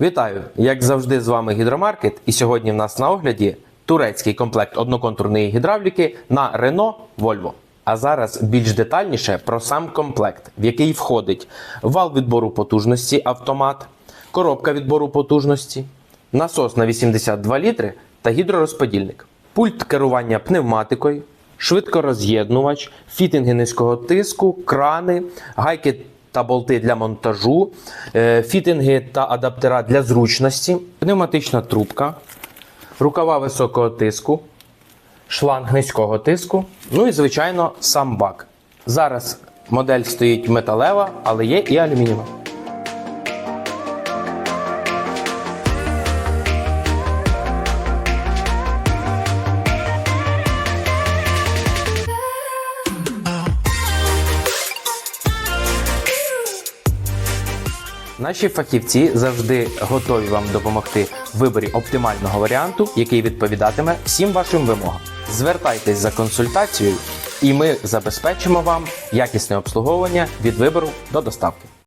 Вітаю! Як завжди, з вами Гідромаркет, і сьогодні в нас на огляді турецький комплект одноконтурної гідравліки на Renault Volvo. А зараз більш детальніше про сам комплект, в який входить вал відбору потужності автомат, коробка відбору потужності, насос на 82 літри та гідророзподільник, пульт керування пневматикою, швидкороз'єднувач, фітинги низького тиску, крани, гайки та болти для монтажу, е, фітинги та адаптера для зручності, пневматична трубка, рукава високого тиску, шланг низького тиску, ну і, звичайно, сам бак. Зараз модель стоїть металева, але є і алюмінієва. Наші фахівці завжди готові вам допомогти в виборі оптимального варіанту, який відповідатиме всім вашим вимогам. Звертайтесь за консультацією, і ми забезпечимо вам якісне обслуговування від вибору до доставки.